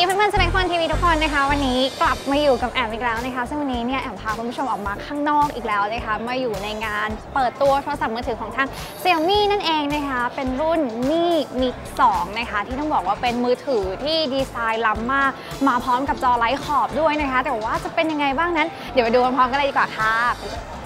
ดีเพื่อนๆสเปคคอนทีวีทุกคนนะคะ วันนี้กลับมาอยู่กับแอมอีกแล้วนะคะ ซึ่งวันนี้เนี่ยแอมพาคุณผู้ชมออกมาข้างนอกอีกแล้วนะคะมาอยู่ในงานเปิดตัวโทรศัพท์มือถือของทาง Xiaomi นั่นเองนะคะ เป็นรุ่น Mi Mix 2 นะคะ ที่ต้องบอกว่าเป็นมือถือที่ดีไซน์ล้ำมากมาพร้อมกับจอไร้ขอบด้วยนะคะ แต่ว่าจะเป็นยังไงบ้างนั้น เดี๋ยวไปดูพร้อมๆกันเลยดีกว่าค่ะ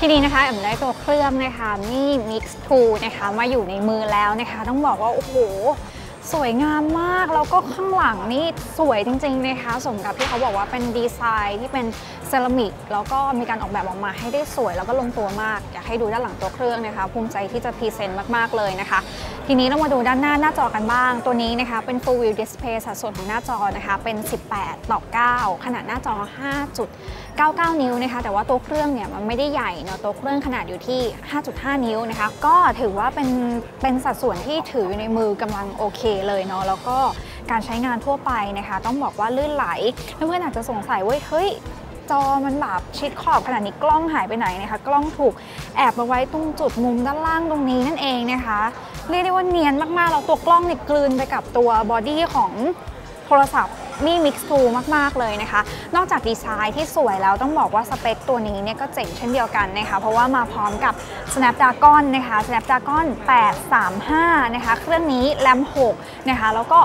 ทีนี้นะคะแอมได้ตัวเครื่องนะคะนี่ Mix 2 นะคะมาอยู่ในมือแล้วนะคะ ต้องบอกว่า โอ้โห สวยงามมาก แล้วก็ข้างหลังนี่สวยจริงๆนะคะสมกับที่เขาบอกว่าเป็นดีไซน์ที่เป็นเซรามิกแล้วก็มีการออกแบบออกมาให้ได้สวยแล้วก็ลงตัวมาก อยากให้ดูด้านหลังตัวเครื่องนะคะ ภูมิใจที่จะพรีเซนต์มากๆเลยนะคะ ทีนี้เรามาดูด้านหน้าหน้าจอกันบ้าง ตัวนี้นะคะเป็น Full View Display สัดส่วนของหน้าจอนะคะเป็น 18 ต่อ 9 ขนาดหน้าจอ 5.99 นิ้วนะคะ แต่ว่าตัวเครื่องเนี่ยมันไม่ได้ใหญ่เนาะตัวเครื่องขนาดอยู่ที่ 5.5 นิ้วนะคะ ก็ถือว่าเป็นเป็นสัดส่วนที่ถืออยู่ในมือกำลังโอเคเลยเนาะแล้วก็การใช้งานทั่วไปนะคะ ต้องบอกว่าลื่นไหลเพื่อนๆอาจจะสงสัยว่าเฮ้ยจอมันแบบชิดขอบขนาดนี้กล้องหายไปไหนนะคะ กล้องถูกแอบมาไว้ตรงจุดมุมด้านล่างตรงนี้นั่นเองนะคะ เรียกได้ว่าเนียนมากๆแล้วตัวกล้องเนี่ยกลืนไปกับตัวบอดี้ของโทรศัพท์มี Mix 2มาก ๆ เลยนะคะ นอกจากดีไซน์ที่สวยแล้วต้องบอกว่าสเปคตัวนี้เนี่ยก็เจ๋งเช่นเดียวกันนะคะ เพราะว่ามาพร้อมกับ Snapdragon นะคะ Snapdragon 835 นะคะ เครื่องนี้แรม6 นะคะ แล้วก็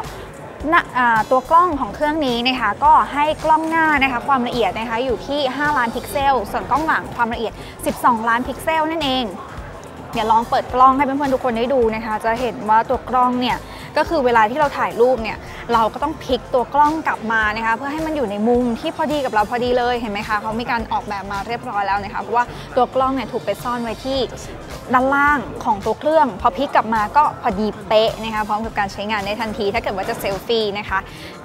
ตัวกล้องของเครื่องนี้นะคะ ก็ให้กล้องหน้านะคะ ความละเอียดนะคะอยู่ที่ 5 ล้านพิกเซล ส่วนกล้องหลังความละเอียด 12 ล้านพิกเซลนั่นเอง เดี๋ยวลองเปิดกล้องให้เพื่อนๆทุกคนได้ดูนะคะ จะเห็นว่าตัวกล้องเนี่ยก็คือเวลาที่เราถ่ายรูปเนี่ยเราก็ต้องพลิกตัวกล้องกลับมานะคะเพื่อให้มันอยู่ในมุมที่พอดีกับเราพอดีเลยเห็นไหมคะเขามีการออกแบบมาเรียบร้อยแล้วนะคะเพราะว่าตัวกล้องเนี่ยถูกไปซ่อนไว้ที่ด้านล่างของตัวเครื่อง พอพลิกกลับมาก็พอดีเป๊ะนะคะพร้อมกับการใช้งานได้ทันที ถ้าเกิดว่าจะเซลฟี่นะคะ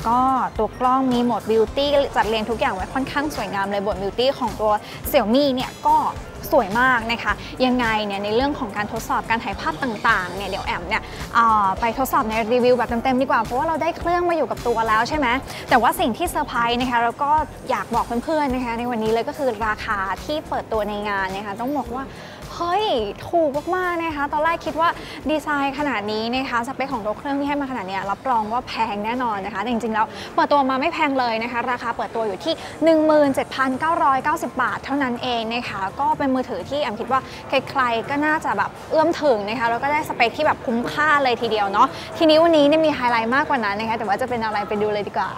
ก็ตัวกล้องมีโหมดบิวตี้จัดเรียงทุกอย่างไว้ค่อนข้างสวยงามเลยบทบิวตี้ของตัว Xiaomi เนี่ยก็สวยมากนะคะ ยังไงเนี่ยในเรื่องของการทดสอบการถ่ายภาพต่างๆเนี่ยเดี๋ยวแอมเนี่ยไปทดสอบในรีวิวแบบเต็มๆดีกว่า เพราะว่าเราได้เครื่องมาอยู่กับตัวแล้วใช่ไหมแต่ว่าสิ่งที่เซอร์ไพรส์นะคะแล้วก็อยากบอกเพื่อนๆนะคะในวันนี้เลยก็คือราคาที่เปิดตัวในงานนะคะต้องบอกว่า เฮ้ย ถูกมากๆนะคะ ตอนแรกคิดว่าดีไซน์ขนาดนี้นะคะสเปคของตัวเครื่องที่ให้มาขนาดนี้รับรองว่าแพงแน่นอนนะคะแต่จริงๆ แล้วเปิดตัวมาไม่แพงเลยนะคะ ราคาเปิดตัวอยู่ที่ 17,990 บาท เท่านั้นเองนะคะก็เป็นมือถือที่แอมคิดว่าใครๆก็น่าจะแบบเอื้อมถึงนะคะแล้วก็ได้สเปคที่แบบคุ้มค่าเลยทีเดียวเนาะทีนี้วันนี้เนี่ยมีไฮไลท์มากกว่านั้นนะคะแต่ว่าจะเป็นอะไรไปดูเลยดีกว่า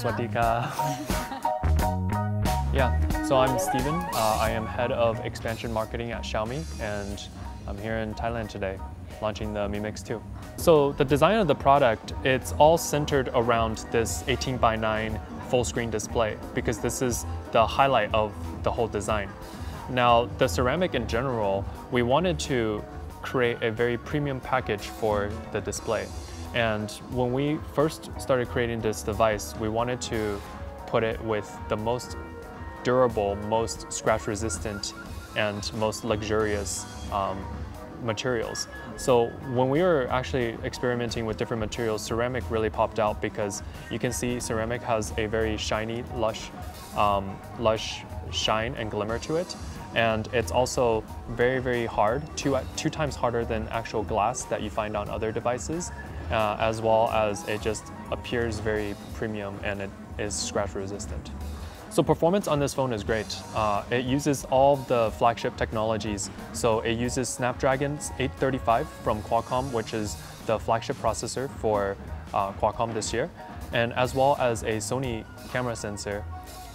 Swadika. yeah, so I'm Steven. Uh, I am head of expansion marketing at Xiaomi, and I'm here in Thailand today, launching the Mi Mix 2. So the design of the product, it's all centered around this 18 by 9 full screen display because this is the highlight of the whole design. Now, the ceramic in general, we wanted to create a very premium package for the display. And when we first started creating this device, we wanted to put it with the most durable, most scratch resistant, and most luxurious um, materials. So when we were actually experimenting with different materials, ceramic really popped out because you can see ceramic has a very shiny, lush, um, lush shine and glimmer to it. And it's also very, very hard, two, two times harder than actual glass that you find on other devices, uh, as well as it just appears very premium and it is scratch resistant. So performance on this phone is great. Uh, it uses all the flagship technologies. So it uses Snapdragon 835 from Qualcomm, which is the flagship processor for uh, Qualcomm this year, and as well as a Sony camera sensor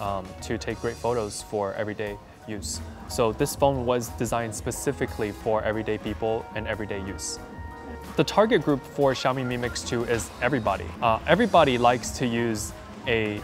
um, to take great photos for everyday use. So this phone was designed specifically for everyday people and everyday use. The target group for Xiaomi Mi Mix 2 is everybody. Uh, everybody likes to use a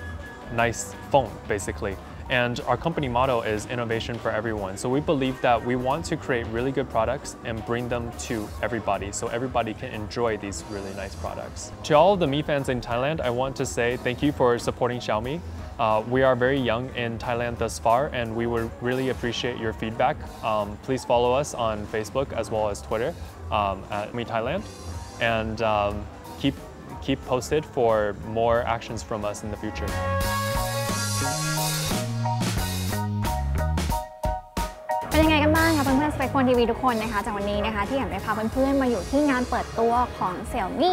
nice phone, basically. And our company motto is innovation for everyone. So we believe that we want to create really good products and bring them to everybody so everybody can enjoy these really nice products. To all the Mi fans in Thailand, I want to say thank you for supporting Xiaomi. Uh, we are very young in Thailand thus far, and we would really appreciate your feedback. Um, please follow us on Facebook as well as Twitter um, at Me Thailand, and um, keep keep posted for more actions from us in the future. คนทีวีทุกคนนะคะ จากวันนี้นะคะที่แอยากได้พาเพื่อนๆมาอยู่ที่งานเปิดตัวของ Xiaomi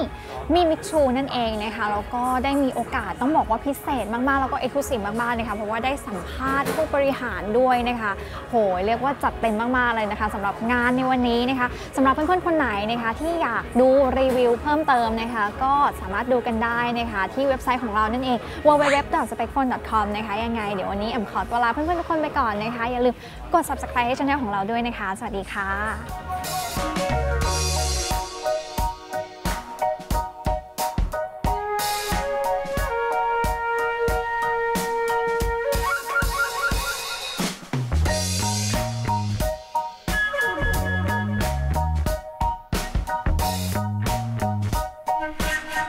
Mi Mix 2นั่นเองนะคะแล้วก็ได้มีโอกาสต้องบอกว่าพิเศษมากๆ แล้วก็เอกลุศิมากๆนะคะเพราะว่าได้สัมภาษณ์ผู้บริหารด้วยนะคะ โหเรียกว่าจัดเต็มมากๆเลยนะคะสำหรับงานในวันนี้นะคะสำหรับเพื่อนๆคนไหนนะคะที่อยากดูรีวิวเพิ่มเติมนะคะ ก็สามารถดูกันได้นะคะที่เว็บไซต์ของเรานั่นเอง www.specphone.com นะคะยังไงเดี๋ยววันนี้แอมขอตัวลาเพื่อนๆทุกคนไปก่อนนะคะอย่าลืมกด subscribe ให้ช่องของเราด้วยนะคะสวัสดีค่ะ